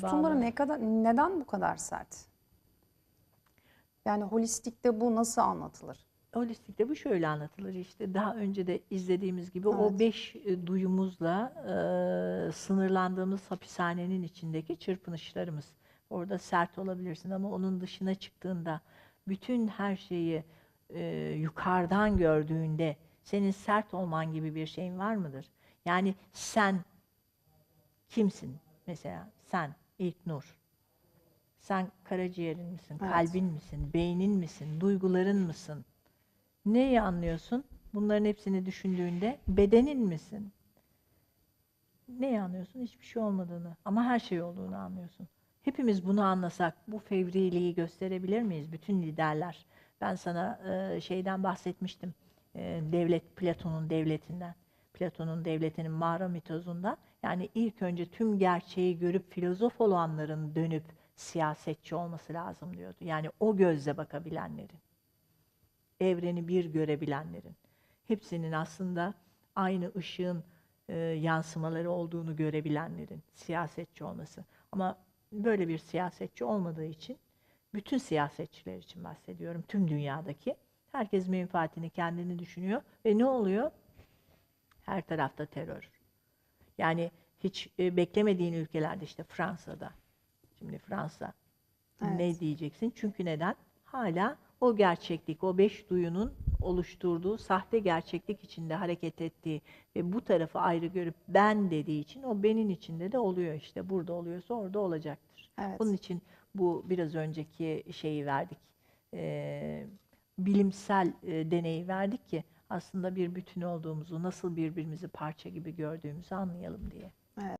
tutumları ne kadar neden bu kadar sert? Yani holistikte bu nasıl anlatılır? Holistikte bu şöyle anlatılır işte daha önce de izlediğimiz gibi o Evet. beş e, duyumuzla e, sınırlandığımız hapishanenin içindeki çırpınışlarımız. Orada sert olabilirsin ama onun dışına çıktığında bütün her şeyi e, yukarıdan gördüğünde senin sert olman gibi bir şeyin var mıdır? Yani sen kimsin mesela sen ilk nur. Sen karaciğerin misin, Evet. kalbin misin, beynin misin, duyguların mısın? Neyi anlıyorsun? Bunların hepsini düşündüğünde bedenin misin? Neyi anlıyorsun? Hiçbir şey olmadığını ama her şey olduğunu anlıyorsun. Hepimiz bunu anlasak bu fevriliği gösterebilir miyiz? Bütün liderler. Ben sana e, şeyden bahsetmiştim. E, devlet, Platon'un devletinden. Platon'un devletinin mağara mitozunda. Yani ilk önce tüm gerçeği görüp filozof olanların dönüp siyasetçi olması lazım diyordu. Yani o gözle bakabilenlerin evreni bir görebilenlerin, hepsinin aslında aynı ışığın e, yansımaları olduğunu görebilenlerin siyasetçi olması. Ama böyle bir siyasetçi olmadığı için, bütün siyasetçiler için bahsediyorum, tüm dünyadaki, herkes menfaatini kendini düşünüyor ve ne oluyor? Her tarafta terör. Yani hiç e, beklemediğin ülkelerde işte Fransa'da, şimdi Fransa ne Evet. diyeceksin? Çünkü neden? Hala o gerçeklik, o beş duyunun oluşturduğu sahte gerçeklik içinde hareket ettiği ve bu tarafı ayrı görüp ben dediği için o benim içinde de oluyor işte. Burada oluyorsa orada olacaktır. Evet. Bunun için bu biraz önceki şeyi verdik. Ee, bilimsel e, deneyi verdik ki aslında bir bütün olduğumuzu, nasıl birbirimizi parça gibi gördüğümüzü anlayalım diye.